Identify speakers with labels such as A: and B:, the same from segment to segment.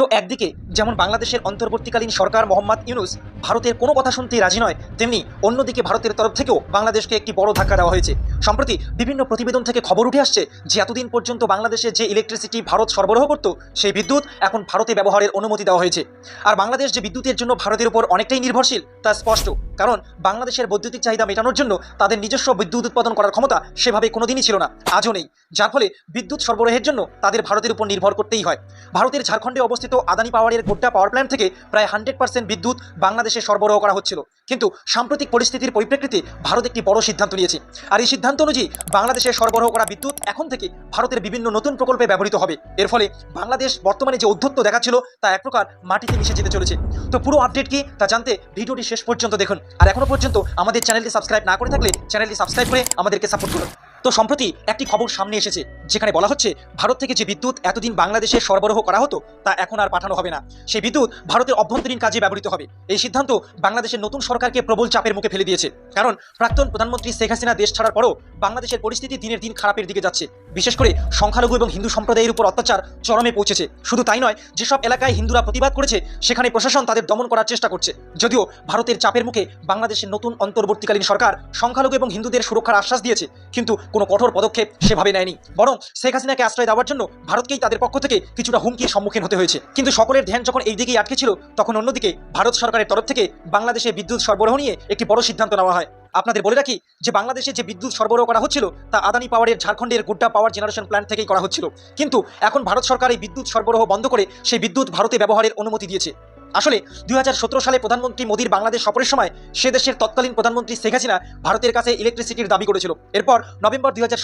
A: তো একদিকে যেমন বাংলাদেশের অন্তর্বর্তীকালীন সরকার মোহাম্মদ ইউনুস ভারতের কোনো কথা শুনতে রাজি নয়, তেমনি অন্যদিকে ভারতের তরফ থেকেও বাংলাদেশকে একটি বড় ধাক্কা দেওয়া হয়েছে। সম্প্রতি বিভিন্ন প্রতিবেদন থেকে খবর উঠে আসছে যে এতদিন পর্যন্ত বাংলাদেশে যে ইলেকট্রিসিটি ভারত সরবরাহ করত, সেই বিদ্যুৎ এখন ভারতে ব্যবহারের অনুমতি দেওয়া হয়েছে। আর বাংলাদেশ যে বিদ্যুতের জন্য ভারতের উপর অনেকটাই নির্ভরশীল, তা স্পষ্ট। কারণ বাংলাদেশের বৈদ্যুতিক চাহিদা মেটানোর জন্য তাদের নিজস্ব বিদ্যুৎ উৎপাদন করার ক্ষমতা সেভাবে কোনোদিনই ছিল না, আজও নেই। যার ফলে বিদ্যুৎ সরবরাহের জন্য তাদের ভারতের উপর নির্ভর করতেই হয়। ভারতের ঝাড়খণ্ডে অবস্থিত আদানি পাওয়ারের গোড্ডা পাওয়ার প্ল্যান্ট থেকে প্রায় হান্ড্রেড পার্সেন্ট বিদ্যুৎ বাংলাদেশে সরবরাহ করা হচ্ছিল। কিন্তু সাম্প্রতিক পরিস্থিতির পরিপ্রেক্ষিতে ভারত একটি বড় সিদ্ধান্ত নিয়েছে। আর এই সিদ্ধান্ত অনুযায়ী বাংলাদেশে সরবরাহ করা বিদ্যুৎ এখন থেকে ভারতের বিভিন্ন নতুন প্রকল্পে ব্যবহৃত হবে। এর ফলে বাংলাদেশ বর্তমানে যে অধ্যত্ত দেখাচ্ছিল, তা এক প্রকার মাটিতে মিশে যেতে চলেছে। তো পুরো আপডেট কি তা জানতে ভিডিওটি শেষ পর্যন্ত দেখুন। আর এখনও পর্যন্ত আমাদের চ্যানেলটি সাবস্ক্রাইব না করে থাকলে চ্যানেলটি সাবস্ক্রাইব করে আমাদেরকে সাপোর্ট করুন। তো সম্প্রতি একটি খবর সামনে এসেছে, যেখানে বলা হচ্ছে ভারত থেকে যে বিদ্যুৎ এতদিন বাংলাদেশে সরবরাহ করা হতো, তা এখন আর পাঠানো হবে না। সেই বিদ্যুৎ ভারতের অভ্যন্তরীণ কাজে ব্যবহৃত হবে। এই সিদ্ধান্ত বাংলাদেশের নতুন সরকারকে প্রবল চাপের মুখে ফেলে দিয়েছে। কারণ প্রাক্তন প্রধানমন্ত্রী শেখ হাসিনা দেশ ছাড়ার পরও বাংলাদেশের পরিস্থিতি দিনের দিন খারাপের দিকে যাচ্ছে। বিশেষ করে সংখ্যালঘু এবং হিন্দু সম্প্রদায়ের উপর অত্যাচার চরমে পৌঁছেছে। শুধু তাই নয়, যেসব এলাকায় হিন্দুরা প্রতিবাদ করেছে, সেখানে প্রশাসন তাদের দমন করার চেষ্টা করছে। যদিও ভারতের চাপের মুখে বাংলাদেশের নতুন অন্তর্বর্তীকালীন সরকার সংখ্যালঘু এবং হিন্দুদের সুরক্ষার আশ্বাস দিয়েছে, কিন্তু কোনো কঠোর পদক্ষেপ সেভাবে নেয়নি। বরং শেখ হাসিনাকে আশ্রয় দেওয়ার জন্য ভারতকেই তাদের পক্ষ থেকে কিছুটা হুমকির সম্মুখীন হতে হয়েছে। কিন্তু সকলের ধ্যান যখন এই দিকেই আটকে ছিল, তখন অন্যদিকে ভারত সরকারের তরফ থেকে বাংলাদেশে বিদ্যুৎ সরবরাহ নিয়ে একটি বড় সিদ্ধান্ত নেওয়া হয়। আপনাদের বলে রাখি যে, বাংলাদেশে যে বিদ্যুৎ সরবরাহ করা হচ্ছিল, তা আদানি পাওয়ারের ঝাড়খণ্ডের গুড্ডা পাওয়ার জেনারেশন প্ল্যান্ট থেকেই করা হচ্ছিল। কিন্তু এখন ভারত সরকার এই বিদ্যুৎ সরবরাহ বন্ধ করে সেই বিদ্যুৎ ভারতে ব্যবহারের অনুমতি দিয়েছে। আসলে দুই হাজার সতেরো সালে প্রধানমন্ত্রী মোদীর বাংলাদেশ সফরের সময় সে দেশের তৎকালীন প্রধানমন্ত্রী শেখ হাসিনা ভারতের কাছে ইলেকট্রিসিটির দাবি করেছিল। এরপর নভেম্বর দুই হাজার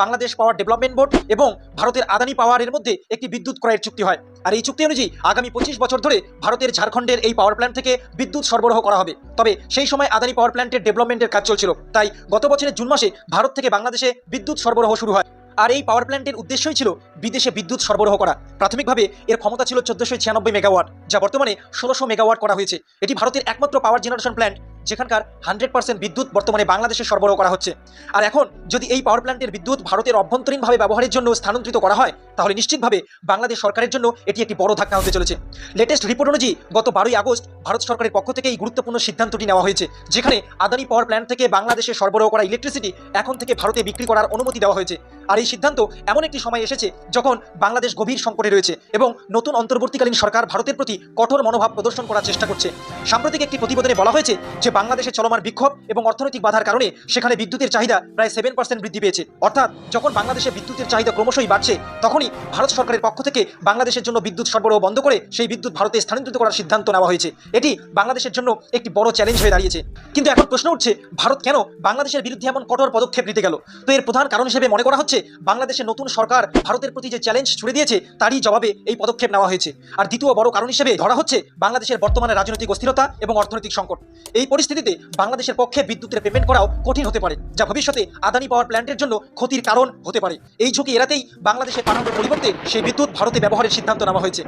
A: বাংলাদেশ পাওয়ার ডেভেলপমেন্ট বোর্ড এবং ভারতের আদানি পাওয়ারের মধ্যে একটি বিদ্যুৎ ক্রয়ের চুক্তি হয়। আর এই চুক্তি অনুযায়ী আগামী পঁচিশ বছর ধরে ভারতের ঝাড়খণ্ডের এই পাওয়ার প্ল্যান্ট থেকে বিদ্যুৎ সরবরাহ করা হবে। তবে সেই সময় আদানি পাওয়ার প্ল্যান্টের ডেভেলপমেন্টের কাজ চলছিল। তাই গত বছরের জুন মাসে ভারত থেকে বাংলাদেশে বিদ্যুৎ সরবরাহ শুরু হয়। আর এই পাওয়ার প্ল্যান্টের উদ্দেশ্যই ছিল বিদেশে বিদ্যুৎ সরবরাহ করা। প্রাথমিকভাবে এর ক্ষমতা ছিল চোদ্দশো ছিয়ানব্বই মেগাওয়াট যা বর্তমানে ষোলোশো মেগাওয়াট করা হয়েছে। এটি ভারতের একমাত্র পাওয়ার জেনারেশন প্ল্যান্ট যেখানকার হান্ড্রেড পার্সেন্ট বিদ্যুৎ বর্তমানে বাংলাদেশে সরবরাহ করা হচ্ছে। আর এখন যদি এই পাওয়ার প্ল্যান্টের বিদ্যুৎ ভারতের অভ্যন্তরীণভাবে ব্যবহারের জন্য স্থানান্তরিত করা হয়, তাহলে নিশ্চিতভাবে বাংলাদেশ সরকারের জন্য এটি একটি বড় ধাক্কা হতে চলেছে। লেটেস্ট রিপোর্ট অনুযায়ী, গত বারোই আগস্ট ভারত সরকারের পক্ষ থেকে এই গুরুত্বপূর্ণ সিদ্ধান্তটি নেওয়া হয়েছে, যেখানে আদানি পাওয়ার প্ল্যান্ট থেকে বাংলাদেশে সরবরাহ করা ইলেকট্রিসিটি এখন থেকে ভারতে বিক্রি করার অনুমতি দেওয়া হয়েছে। আর এই সিদ্ধান্ত এমন একটি সময় এসেছে যখন বাংলাদেশ গভীর সংকটে রয়েছে এবং নতুন অন্তর্বর্তীকালীন সরকার ভারতের প্রতি কঠোর মনোভাব প্রদর্শন করার চেষ্টা করছে। সাম্প্রতিক একটি প্রতিবেদনে বলা হয়েছে যে, বাংলাদেশে চলমান বিক্ষোভ এবং অর্থনৈতিক বাধার কারণে সেখানে বিদ্যুতের চাহিদা প্রায় সেভেন পার্সেন্ট বৃদ্ধি পেয়েছে। অর্থাৎ যখন বাংলাদেশে বিদ্যুতের চাহিদা ক্রমশই বাড়ছে, তখনই ভারত সরকারের পক্ষ থেকে বাংলাদেশের জন্য বিদ্যুৎ সরবরাহ বন্ধ করে সেই বিদ্যুৎ ভারতে স্থানান্তরিত করার সিদ্ধান্ত নেওয়া হয়েছে। এটি বাংলাদেশের জন্য একটি বড় চ্যালেঞ্জ হয়ে দাঁড়িয়েছে। কিন্তু এখন প্রশ্ন উঠছে, ভারত কেন বাংলাদেশের বিরুদ্ধে এমন কঠোর পদক্ষেপ নিতে গেল? তো এর প্রধান কারণ হিসেবে মনে করা হচ্ছে বাংলাদেশের নতুন সরকার ভারতের প্রতি যে চ্যালেঞ্জ ছুড়ে দিয়েছে, তারই জবাবে এই পদক্ষেপ নেওয়া হয়েছে। আর দ্বিতীয় বড় কারণ হিসেবে ধরা হচ্ছে বাংলাদেশের বর্তমানে রাজনৈতিক অস্থিরতা এবং অর্থনৈতিক সংকট। এই পরিস্থিতিতে বাংলাদেশের পক্ষে বিদ্যুতের পেমেন্ট করাও কঠিন হতে পারে, যা ভবিষ্যতে আদানি পাওয়ার প্ল্যান্টের জন্য ক্ষতির কারণ হতে পারে। এই ঝুঁকি এড়াতেই বাংলাদেশের পাঠানোর পরিবর্তে সেই বিদ্যুৎ ভারতে ব্যবহারের সিদ্ধান্ত নেওয়া হয়েছে।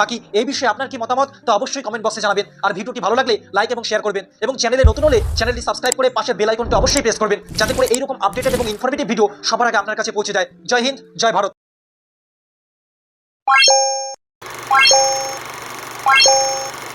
A: বাকি এই বিষয়ে আপনার কি মতামত, তো অবশ্যই কমেন্ট বক্সে জানাবেন। আর ভিডিওটি ভালো লাগলে লাইক এবং শেয়ার করবেন। এবং চ্যানেলে নতুন হলে চ্যানেলটি সাবস্ক্রাইব করে পাশের বেল আইকনটি অবশ্যই প্রেস করবেন, যাতে করে এইরকম আপডেটেড এবং ইনফরমেটিভ ভিডিও সবার আগে আপনার কাছে পৌঁছে যায়। জয় হিন্দ, জয় ভারত।
B: Thank you.